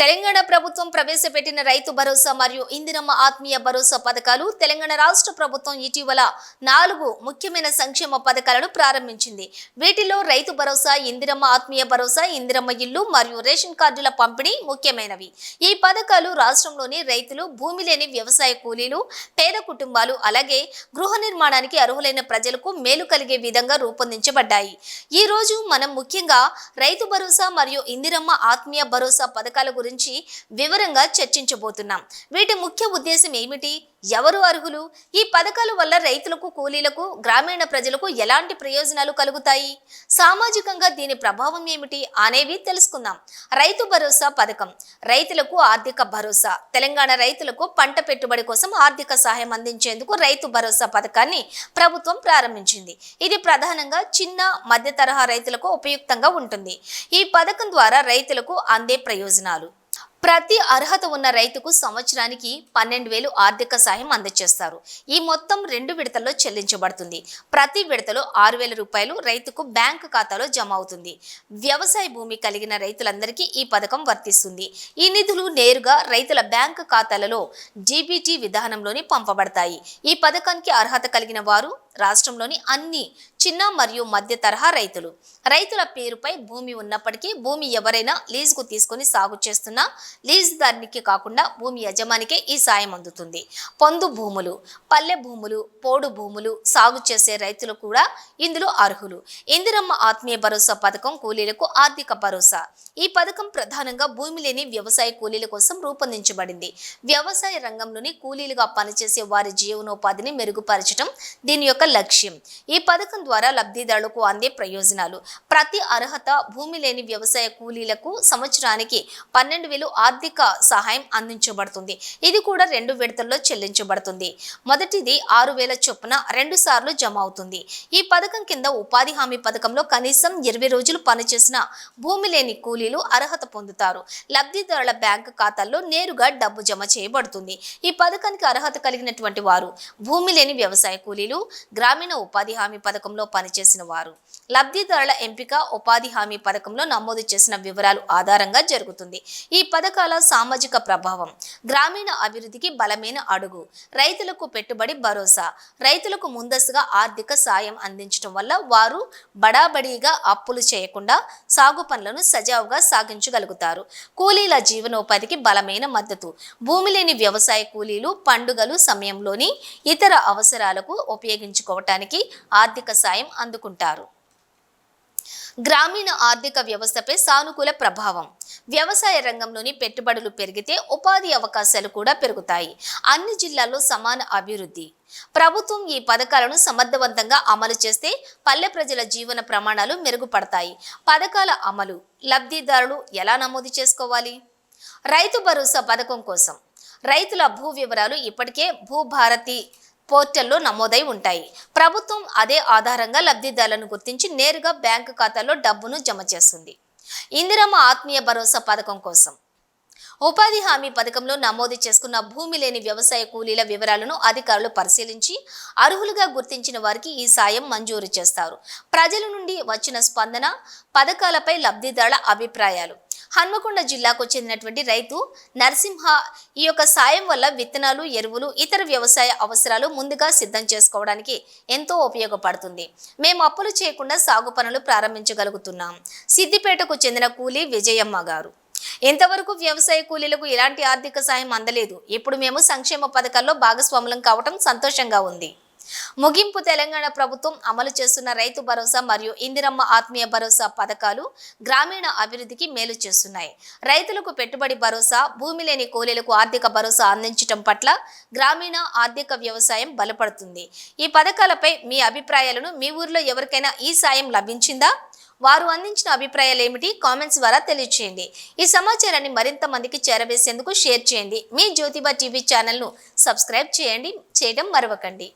తెలంగాణ ప్రభుత్వం ప్రవేశపెట్టిన రైతు భరోసా మరియు ఇందిరమ్మ ఆత్మీయ భరోసా పథకాలు తెలంగాణ రాష్ట్ర ప్రభుత్వం ఇటీవల నాలుగు ముఖ్యమైన సంక్షేమ పథకాలను ప్రారంభించింది. వీటిలో రైతు భరోసా ఇందిరమ్మ ఆత్మీయ భరోసా ఇందిరమ్మ ఇల్లు మరియు రేషన్ కార్డుల పంపిణీ ముఖ్యమైనవి. ఈ పథకాలు రాష్ట్రంలోని రైతులు భూమి లేని వ్యవసాయ కూలీలు పేద కుటుంబాలు అలాగే గృహ నిర్మాణానికి అర్హులైన ప్రజలకు మేలు కలిగే విధంగా రూపొందించబడ్డాయి. ఈ రోజు మనం ముఖ్యంగా రైతు భరోసా మరియు ఇందిరమ్మ ఆత్మీయ భరోసా పథకాల గురించి వివరంగా చర్చించబోతున్నాం. వీటి ముఖ్య ఉద్దేశం ఏమిటి? ఎవరు అర్హులు? ఈ పథకాల వల్ల రైతులకు కూలీలకు గ్రామీణ ప్రజలకు ఎలాంటి ప్రయోజనాలు కలుగుతాయి? సామాజికంగా దీని ప్రభావం ఏమిటి అనేవి తెలుసుకుందాం. రైతు భరోసా పథకం. రైతులకు ఆర్థిక భరోసా. తెలంగాణ రైతులకు పంట పెట్టుబడి కోసం ఆర్థిక సహాయం అందించేందుకు రైతు భరోసా పథకాన్ని ప్రభుత్వం ప్రారంభించింది. ఇది ప్రధానంగా చిన్న మధ్య తరహా రైతులకు ఉపయుక్తంగా ఉంటుంది. ఈ పథకం ద్వారా రైతులకు అందే ప్రయోజనాలు. ప్రతి అర్హత ఉన్న రైతుకు సంవత్సరానికి పన్నెండు వేలు ఆర్థిక సాయం అందజేస్తారు ఈ మొత్తం రెండు విడతల్లో చెల్లించబడుతుంది. ప్రతి విడతలో ఆరు వేల రూపాయలు రైతుకు బ్యాంకు ఖాతాలో జమ అవుతుంది. వ్యవసాయ భూమి కలిగిన రైతులందరికీ ఈ పథకం వర్తిస్తుంది. ఈ నిధులు నేరుగా రైతుల బ్యాంకు ఖాతాలలో జీబీటీ విధానంలోని పంపబడతాయి. ఈ పథకానికి అర్హత కలిగిన వారు రాష్ట్రంలోని అన్ని చిన్న మరియు మధ్య తరహా రైతులు. రైతుల పేరుపై భూమి ఉన్నప్పటికీ భూమి ఎవరైనా లీజుకు తీసుకొని సాగు చేస్తున్నా లీజుదారునికి కాకుండా భూమి యజమానికే ఈ సాయం అందుతుంది. పొందు భూములు పల్లె భూములు పోడు భూములు సాగు చేసే రైతులు కూడా ఇందులో అర్హులు. ఇందిరమ్మ ఆత్మీయ భరోసా పథకం కూలీలకు ఆర్థిక భరోసా. ఈ పథకం ప్రధానంగా భూమి లేని వ్యవసాయ కూలీల కోసం రూపొందించబడింది. వ్యవసాయ రంగంలోని కూలీలుగా పనిచేసే వారి జీవనోపాధిని మెరుగుపరచడం దీని యొక్క లక్ష్యం. ఈ పథకం ద్వారా లబ్ధిదారులకు అందే ప్రయోజనాలు. ప్రతి అర్హత భూమి లేని వ్యవసాయ కూలీలకు సంవత్సరానికి పన్నెండు వేలు ఆర్థిక సహాయం అందించబడుతుంది. ఇది కూడా రెండు విడతల్లో చెల్లించబడుతుంది. మొదటిది ఆరు వేల చొప్పున రెండు సార్లు జమ అవుతుంది. ఈ పథకం కింద ఉపాధి హామీ పథకంలో కనీసం ఇరవై రోజులు పనిచేసిన భూమి లేని కూలీలు అర్హత పొందుతారు. లబ్ధిదారుల బ్యాంకు ఖాతాల్లో నేరుగా డబ్బు జమ చేయబడుతుంది. ఈ పథకానికి అర్హత కలిగినటువంటి వారు భూమి లేని వ్యవసాయ కూలీలు గ్రామీణ ఉపాధి హామీ పథకంలో పనిచేసిన వారు. లబ్ధిదారుల ఎంపిక ఉపాధి హామీ పథకంలో నమోదు చేసిన వివరాలు ఆధారంగా జరుగుతుంది. ఈ పథకాల సామాజిక ప్రభావం గ్రామీణ అభివృద్ధికి బలమైన అడుగు రైతులకు పెట్టుబడి భరోసా రైతులకు ముందస్తుగా ఆర్థిక సాయం అందించడం వల్ల వారు బడాబడీగా అప్పులు చేయకుండా సాగు పనులను సజావుగా సాగించగలుగుతారు. కూలీల జీవనోపాధికి బలమైన మద్దతు భూమి లేని వ్యవసాయ కూలీలు పండుగలు సమయంలోని ఇతర అవసరాలకు రూపొందించుకోవటానికి ఆర్థిక సాయం అందుకుంటారు. గ్రామీణ ఆర్థిక వ్యవస్థపై సానుకూల ప్రభావం. వ్యవసాయ రంగంలోని పెట్టుబడులు పెరిగితే ఉపాధి అవకాశాలు కూడా పెరుగుతాయి. అన్ని జిల్లాల్లో సమాన అభివృద్ధి. ప్రభుత్వం ఈ పథకాలను సమర్థవంతంగా అమలు చేస్తే పల్లె ప్రజల జీవన ప్రమాణాలు మెరుగుపడతాయి. పథకాల అమలు లబ్ధిదారులు ఎలా నమోదు చేసుకోవాలి? రైతు భరోసా పథకం కోసం. రైతుల భూ వివరాలు ఇప్పటికే భూభారతి పోర్టల్లో నమోదై ఉంటాయి. ప్రభుత్వం అదే ఆధారంగా లబ్ధిదారులను గుర్తించి నేరుగా బ్యాంకు ఖాతాలో డబ్బును జమ చేస్తుంది. ఇందిరమ్మ ఆత్మీయ భరోసా పథకం కోసం. ఉపాధి హామీ పథకంలో నమోదు చేసుకున్న భూమి లేని వ్యవసాయ కూలీల వివరాలను అధికారులు పరిశీలించి అర్హులుగా గుర్తించిన వారికి ఈ సాయం మంజూరు చేస్తారు. ప్రజల నుండి వచ్చిన స్పందన పథకాలపై లబ్ధిదారుల అభిప్రాయాలు. హన్మకొండ జిల్లాకు చెందినటువంటి రైతు నరసింహ ఈ యొక్క సాయం వల్ల విత్తనాలు ఎరువులు ఇతర వ్యవసాయ అవసరాలు ముందుగా సిద్ధం చేసుకోవడానికి ఎంతో ఉపయోగపడుతుంది. మేము అప్పులు చేయకుండా సాగు పనులు ప్రారంభించగలుగుతున్నాం. సిద్దిపేటకు చెందిన కూలీ విజయమ్మ గారు. ఇంతవరకు వ్యవసాయ కూలీలకు ఎలాంటి ఆర్థిక సాయం అందలేదు. ఇప్పుడు మేము సంక్షేమ పథకాల్లో భాగస్వాములం కావటం సంతోషంగా ఉంది. ముగింపు తెలంగాణ ప్రభుత్వం అమలు చేస్తున్న రైతు భరోసా మరియు ఇందిరమ్మ ఆత్మీయ భరోసా పథకాలు గ్రామీణ అభివృద్ధికి మేలు చేస్తున్నాయి. రైతులకు పెట్టుబడి భరోసా భూమి లేని కూలీలకు ఆర్థిక భరోసా అందించడం పట్ల గ్రామీణ ఆర్థిక వ్యవసాయం బలపడుతుంది. ఈ పథకాలపై మీ అభిప్రాయాలను మీ ఊర్లో ఎవరికైనా ఈ సాయం లభించిందా? వారు అందించిన అభిప్రాయాలు ఏమిటి? కామెంట్స్ ద్వారా తెలియచేయండి. ఈ సమాచారాన్ని మరింత మందికి చేరవేసేందుకు షేర్ చేయండి. మీ జ్యోతిబా టీవీ ఛానల్ను సబ్స్క్రైబ్ చేయండి. చేయడం మరవకండి.